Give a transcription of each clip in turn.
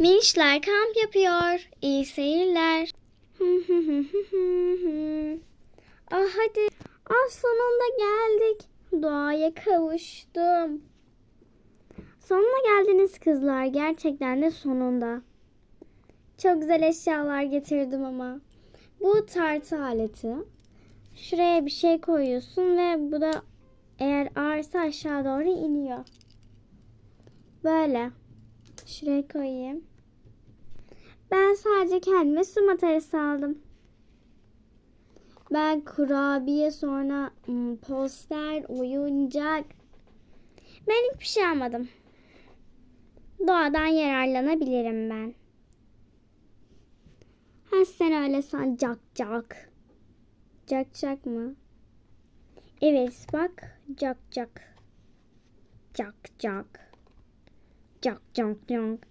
Minişler kamp yapıyor. İyi seyirler. ah hadi. Ah sonunda geldik. Doğaya kavuştum. Sonuna geldiniz kızlar. Gerçekten de sonunda. Çok güzel eşyalar getirdim ama. Bu tartı aleti. Şuraya bir şey koyuyorsun ve bu da eğer ağırsa aşağı doğru iniyor. Böyle. Şuraya koyayım. Ben sadece kendime su matarası aldım. Ben kurabiye sonra hmm, poster, oyuncak. Ben hiçbir şey almadım. Doğadan yararlanabilirim ben. Ha sen öyle san cak cak. Cak cak mı? Evet bak cak cak. Cak cak. Cak cak cak.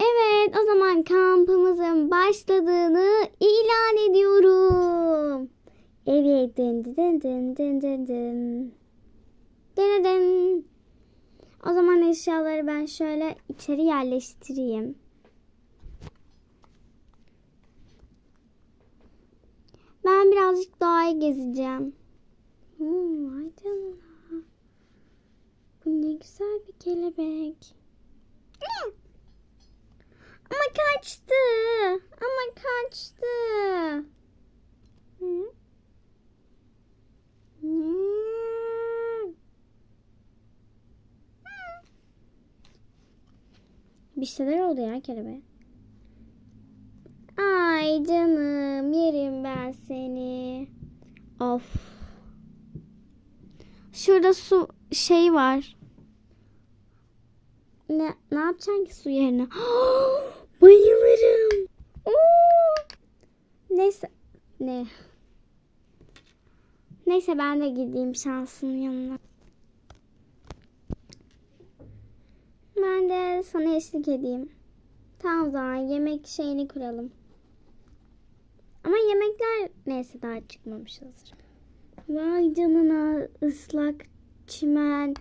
Evet o zaman kampımızın başladığını ilan ediyorum. Evet dın dın dın dın dın dın. Dın dın. O zaman eşyaları ben şöyle içeri yerleştireyim. Ben birazcık doğayı gezeceğim. Hmm, vay canına. Bu ne güzel bir kelebek. Ama kaçtı. Ama kaçtı. Hı? Bir şeyler oldu ya kelebeğe. Ay canım yerim ben seni. Of. Şurada su şey var. Ne ne yapacaksın ki su yerine? Bayılırım. Neyse. Ne? Neyse ben de gideyim şansının yanına. Ben de sana eşlik edeyim. Tamam zaman yemek şeyini kuralım. Ama yemekler neyse daha çıkmamış hazır. Vay canına ıslak çimen,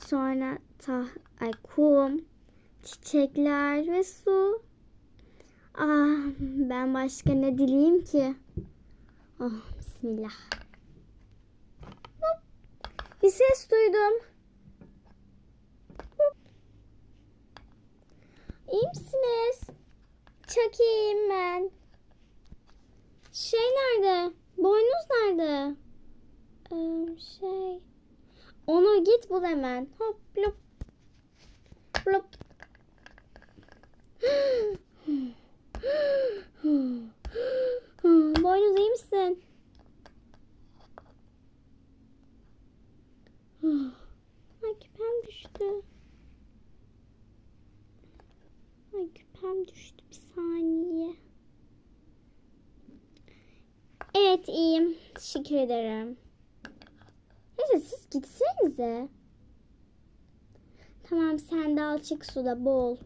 sonra tah, ay, kum, çiçekler ve su. Ah ben başka ne dileyim ki? Oh bismillah. Hop. Bir ses duydum. İyi misiniz? Çok iyiyim ben. Şey nerede? Boynuz nerede? Ee, şey. Onu git bul hemen. Hop lop. Lop. Boynuz iyi misin? Ay küpem düştü. Ay küpem düştü bir saniye. Evet iyiyim. Teşekkür ederim. Neyse siz gitsenize. Tamam sen de alçık suda bol.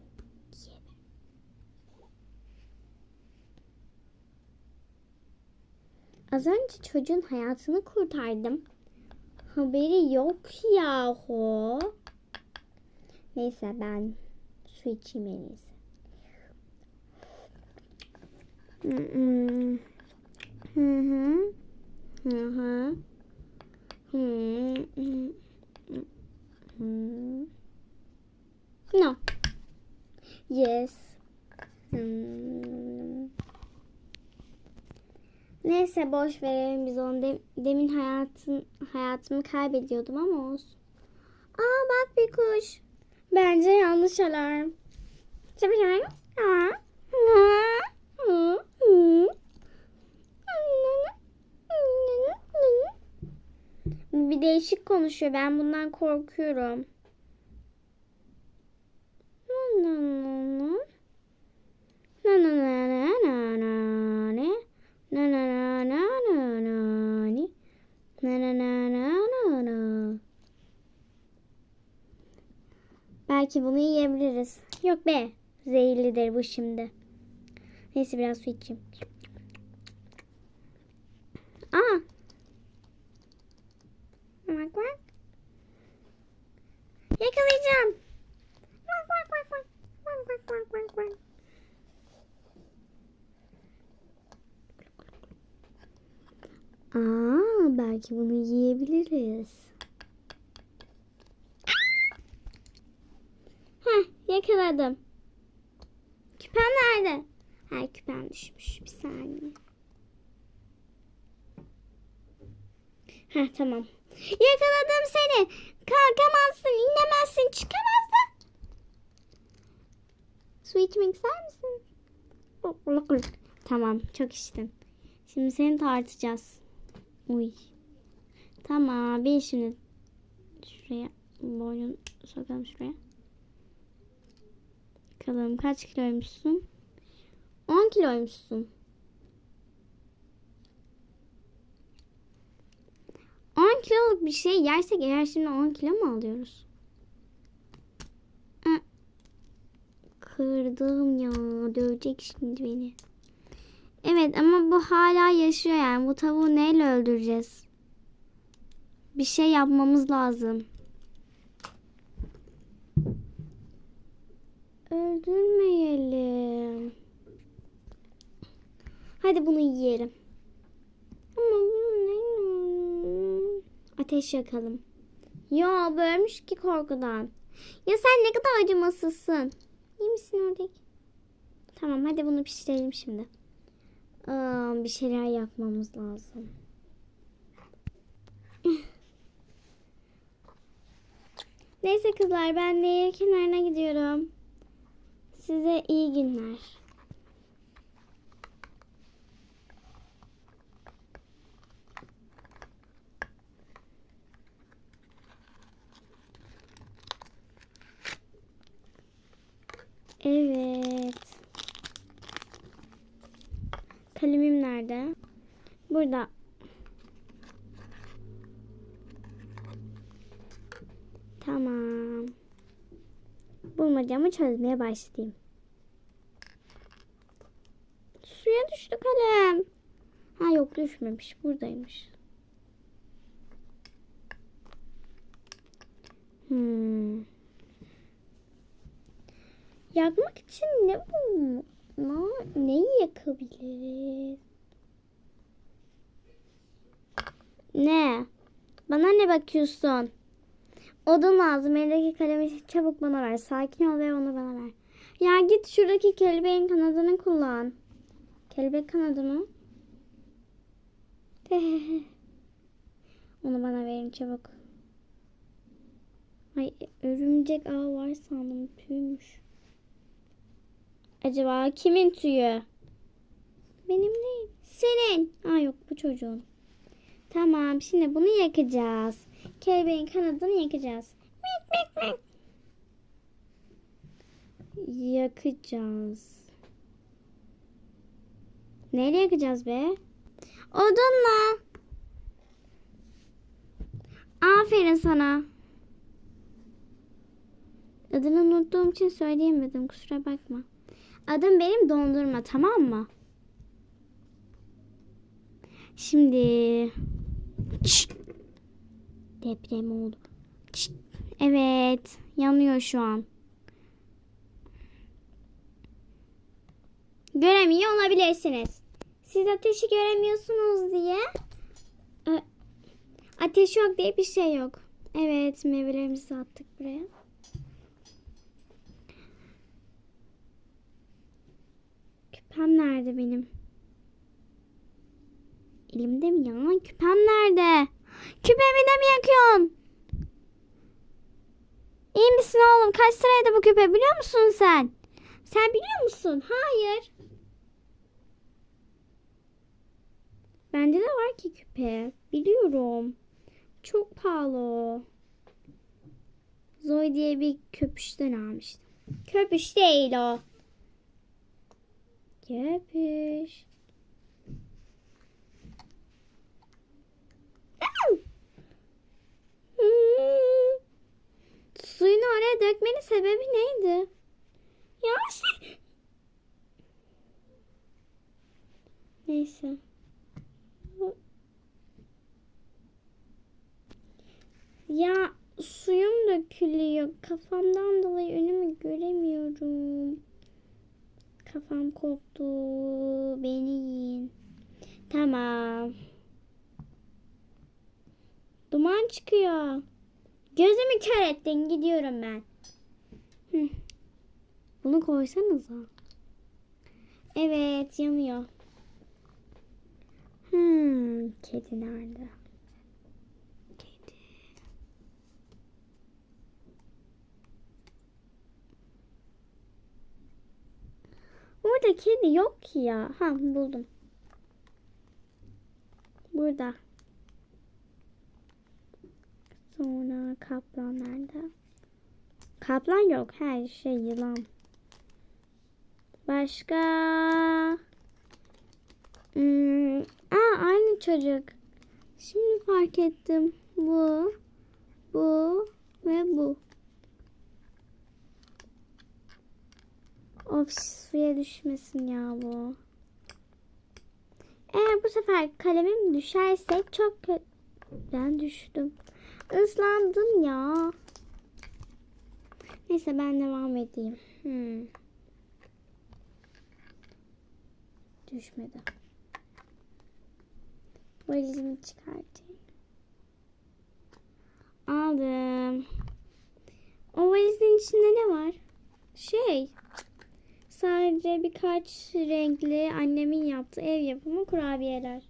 Az önce çocuğun hayatını kurtardım. Haberi yok yahu. Neyse ben su içeyim en iyisi. Hı. Hı hı. Hı hı. Hı. Yes. Hmm. Neyse boş verelim biz onu. Dem- demin hayatın hayatımı kaybediyordum ama olsun. Aa bak bir kuş. Bence yanlış alarm. Hı. Bir değişik konuşuyor. Ben bundan korkuyorum. Belki bunu yiyebiliriz. Yok be. Zehirlidir bu şimdi. Neyse biraz su içeyim. Aa. Bak bak. Yakalayacağım. Bak bak bak bak. Bak bak bak bak bak. Aa belki bunu yiyebiliriz. Yakaladım. Küpen nerede? Ha küpen düşmüş. Bir saniye. Heh tamam. Yakaladım seni. Kalkamazsın, inemezsin, çıkamazsın. Su içmek ister misin? Tamam, çok içtin. Şimdi seni tartacağız. Uy. Tamam, bir şimdi şuraya boynun sokalım şuraya. Bakalım kaç kiloymuşsun? 10 kiloymuşsun. 10 kiloluk bir şey yersek eğer şimdi 10 kilo mu alıyoruz? Kırdım ya. Dövecek şimdi beni. Evet ama bu hala yaşıyor yani. Bu tavuğu neyle öldüreceğiz? Bir şey yapmamız lazım. Öldürmeyelim. Hadi bunu yiyelim. Ama bunu ne? Ateş yakalım. Ya bölmüş ki korkudan. Ya sen ne kadar acımasızsın. İyi misin ördek? Tamam hadi bunu pişirelim şimdi. Aa, bir şeyler yapmamız lazım. Neyse kızlar ben nehir kenarına gidiyorum. Size iyi günler. Evet. Kalemim nerede? Burada. Tamam. Bulmacamı çözmeye başlayayım. Suya düştü kalem. Ha yok düşmemiş. Buradaymış. Hmm. Yakmak için ne bu? Ne, neyi yakabiliriz? Ne? Bana ne bakıyorsun? Odun lazım. Eldeki kalemi çabuk bana ver. Sakin ol ve onu bana ver. Ya git şuradaki kelebeğin kanadını kullan. Kelebek kanadı mı? onu bana verin çabuk. Ay örümcek ağı var sandım. Tüymüş. Acaba kimin tüyü? Benim değil. Senin. Aa yok bu çocuğun. Tamam şimdi bunu yakacağız. Kelebeğin kanadını yakacağız. Mik mik mik. Yakacağız. Neyle yakacağız be? Odunla. Aferin sana. Adını unuttuğum için söyleyemedim kusura bakma. Adım benim dondurma tamam mı? Şimdi Şşt! Deprem oldu. Şşt! Evet yanıyor şu an. Göremiyor olabilirsiniz. Siz ateşi göremiyorsunuz diye ateş yok diye bir şey yok. Evet meyvelerimizi attık buraya. Küpem nerede benim? Elimde mi ya? Küpem nerede? Küpemi de mi yakıyorsun? İyi misin oğlum? Kaç liraydı bu küpe biliyor musun sen? Sen biliyor musun? Hayır. Bende de var ki küpe. Biliyorum. Çok pahalı o. Zoe diye bir köpüşten almıştım. Köpüş değil o. Köpüş. Suyunu oraya dökmenin sebebi neydi? Yavaş. Neyse. Ya suyum dökülüyor. Kafamdan dolayı önümü göremiyorum. Kafam koptu. Beni yiyin. Tamam. Duman çıkıyor. Gözümü kör ettin. Gidiyorum ben. Hı. Bunu koysanıza. Evet yanıyor. Hmm, kedi nerede? Kedi. Burada kedi yok ki ya. Ha buldum. Burada. Sonra kaplan nerede? Kaplan yok. Her şey yılan. Başka? Hmm, aa, aynı çocuk. Şimdi fark ettim. Bu, bu ve bu. Of suya düşmesin ya bu. Eğer bu sefer kalemim düşerse çok kötü. Ben düştüm. Islandım ya. Neyse ben devam edeyim. Hmm. Düşmedi. Valizimi çıkartayım. Aldım. O valizin içinde ne var? Şey. Sadece birkaç renkli annemin yaptığı ev yapımı kurabiyeler.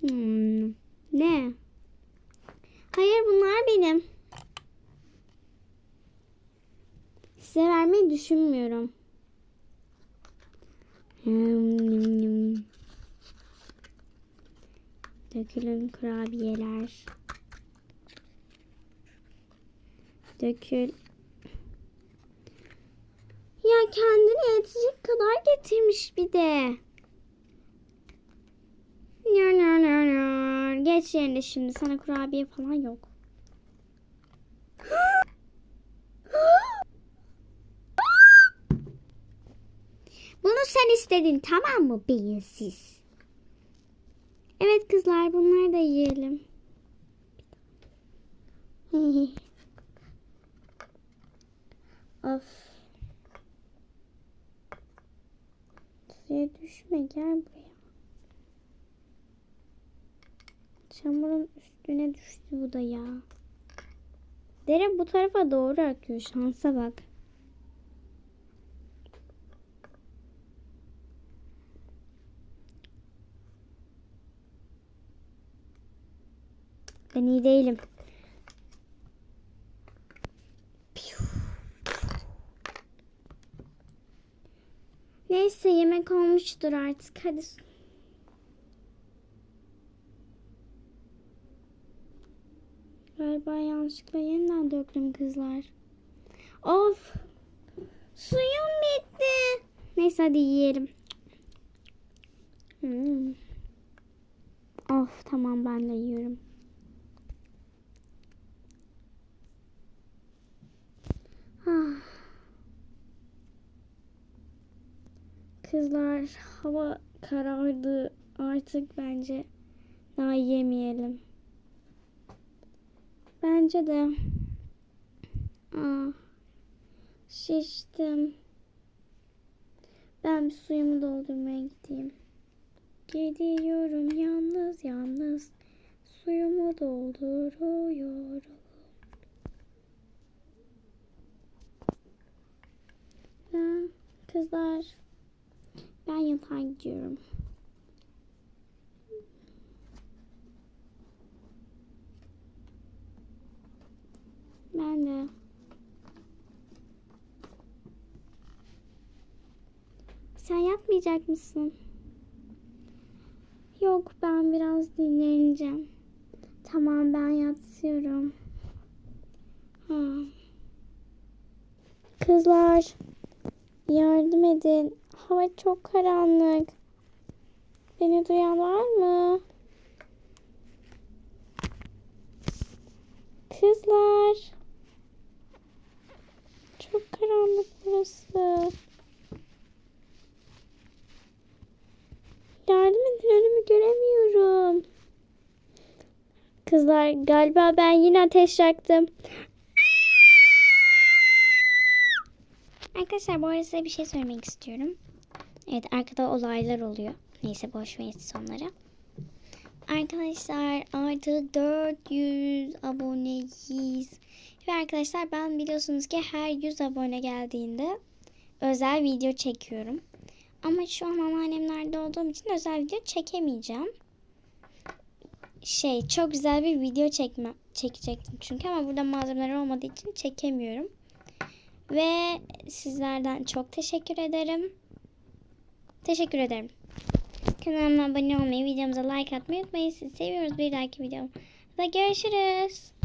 Hmm. Ne? Hayır bunlar benim. Size vermeyi düşünmüyorum. Dökülün kurabiyeler. Dökül. Ya kendine yetecek kadar getirmiş bir de. Geç yerine şimdi sana kurabiye falan yok. Bunu sen istedin tamam mı beyinsiz? Evet kızlar bunları da yiyelim. of. Suya düşme gel buraya. Çamurun üstüne düştü bu da ya. Dere bu tarafa doğru akıyor. Şansa bak. Ben iyi değilim. Neyse yemek olmuştur artık. Hadi. Galiba yanlışlıkla yeniden döktüm kızlar. Of. Suyum bitti. Neyse hadi yiyelim. Hmm. Of tamam ben de yiyorum. Ah. Kızlar hava karardı artık bence daha yemeyelim. Bence de. Aa, şiştim. Ben bir suyumu doldurmaya gideyim. Gidiyorum yalnız yalnız. Suyumu dolduruyorum. Ha, kızlar. Ben yatağa gidiyorum. Ben de. Sen yatmayacak mısın? Yok ben biraz dinleneceğim. Tamam ben yatıyorum. Ha. Kızlar yardım edin. Hava çok karanlık. Beni duyan var mı? Kızlar. Karanlık burası. Yardım edin önümü göremiyorum. Kızlar galiba ben yine ateş yaktım. Arkadaşlar bu arada size bir şey söylemek istiyorum. Evet arkada olaylar oluyor. Neyse boş verin siz onları. Arkadaşlar artık 400 aboneyiz. Ve arkadaşlar ben biliyorsunuz ki her 100 abone geldiğinde özel video çekiyorum. Ama şu an anneannemlerde olduğum için özel video çekemeyeceğim. Şey çok güzel bir video çekme, çekecektim çünkü ama burada malzemeler olmadığı için çekemiyorum. Ve sizlerden çok teşekkür ederim. Teşekkür ederim. Kanalıma abone olmayı, videomuza like atmayı unutmayın. Sizi seviyoruz. Bir dahaki videomda görüşürüz.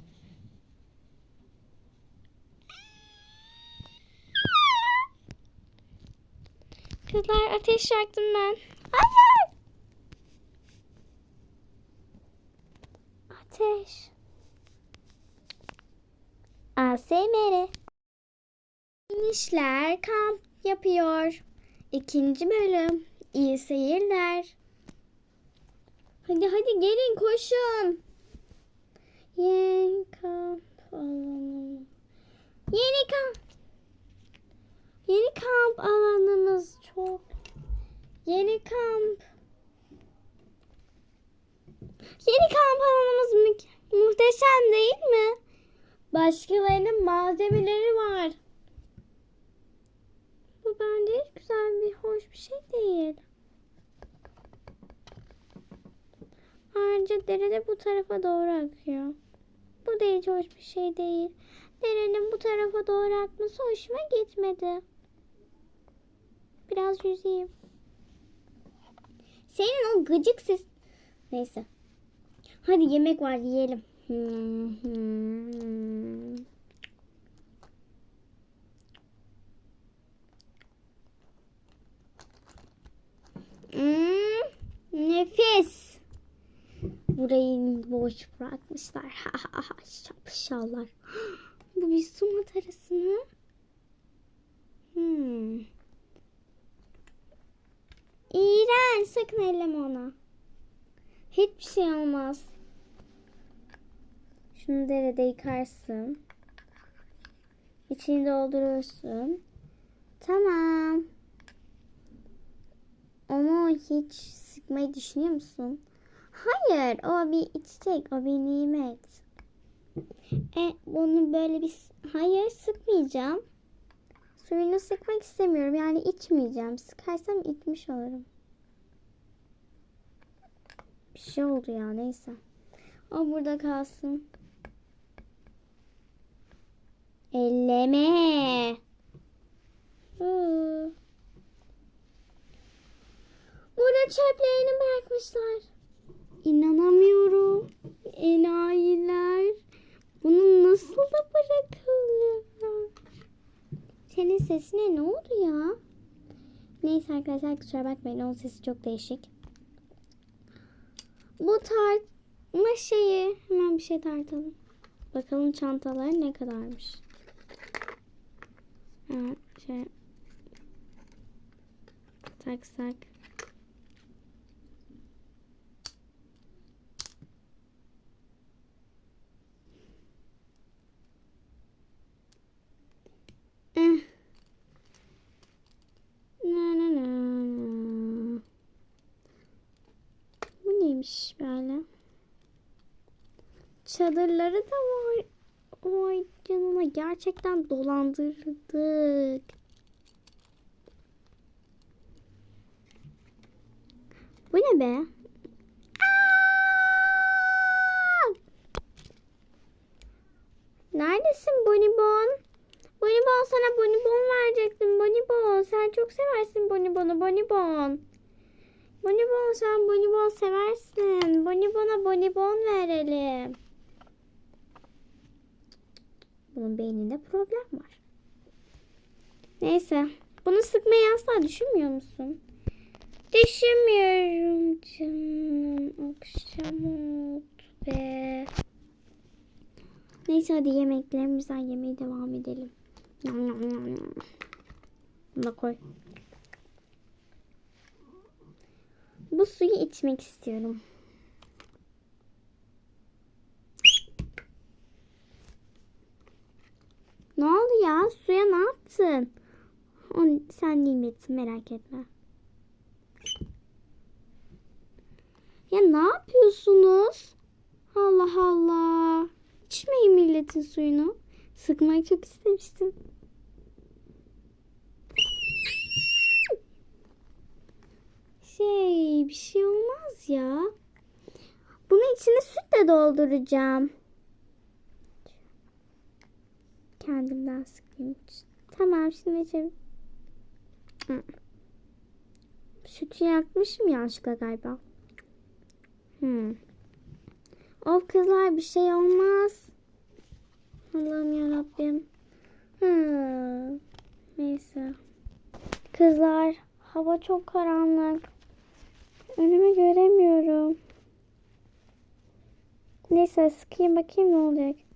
Kızlar ateş yaktım ben. Hayır. Ateş. ASMR. İnişler kamp yapıyor. İkinci bölüm. İyi seyirler. Hadi hadi gelin koşun. Yeni kamp alanı. Yeni kamp. Yeni kamp alanımız çok. Yeni kamp. Yeni kamp alanımız mü- muhteşem değil mi? Başkalarının malzemeleri var. Bu bence hiç güzel bir hoş bir şey değil. Ayrıca dere de bu tarafa doğru akıyor. Bu da hiç hoş bir şey değil. Derenin bu tarafa doğru akması hoşuma gitmedi. Biraz yüzeyim. Senin o gıcık ses... Neyse. Hadi yemek var yiyelim. Hmm, hmm. Nefis. Burayı boş bırakmışlar. Şapşallar. Bu bir su matarası mı? Hmm. İğrenç. Sakın elleme ona. Hiçbir şey olmaz. Şunu derede yıkarsın. İçini doldurursun. Tamam. Onu hiç sıkmayı düşünüyor musun? Hayır, o bir içecek, o bir nimet. E, bunu böyle bir... Hayır, sıkmayacağım. Suyunu sıkmak istemiyorum, yani içmeyeceğim. Sıkarsam içmiş olurum. Bir şey oldu ya, neyse. O burada kalsın. Elleme. Burada çöplerini bırakmışlar. İnanamıyorum. Enayiler. Bunu nasıl da bırakılıyor? Senin sesine ne oldu ya? Neyse arkadaşlar kusura bakmayın. Onun sesi çok değişik. Bu tartma şeyi. Hemen bir şey tartalım. Bakalım çantalar ne kadarmış. Evet, şey taksak. Çadırları da var. Oy canına gerçekten dolandırdık. Bu ne be? Neredesin Bonibon? Bonibon sana Bonibon verecektim. Bonibon sen çok seversin Bonibon'u Bonibon. Bonibon sen Bonibon seversin. Bonibon'a Bonibon verelim. Bunun beyninde problem var. Neyse. Bunu sıkmayı asla düşünmüyor musun? Düşünmüyorum canım. Akşam oldu be. Neyse hadi yemeklerimizden yemeye devam edelim. Yam. Bunu da koy. Bu suyu içmek istiyorum. Ne oldu ya? Suya ne yaptın? O, sen nimetsin merak etme. Ya ne yapıyorsunuz? Allah Allah. İçmeyin milletin suyunu. Sıkmak çok istemiştim. Şey bir şey olmaz ya. Bunun içine süt de dolduracağım. Kendimden sıkayım. Tamam şimdi. Hı. Sütü yakmışım yanlışlıkla galiba. Hmm. Of kızlar bir şey olmaz. Allah'ım yarabbim. Hmm. Neyse. Kızlar hava çok karanlık. Önümü göremiyorum. Neyse sıkayım bakayım ne olacak.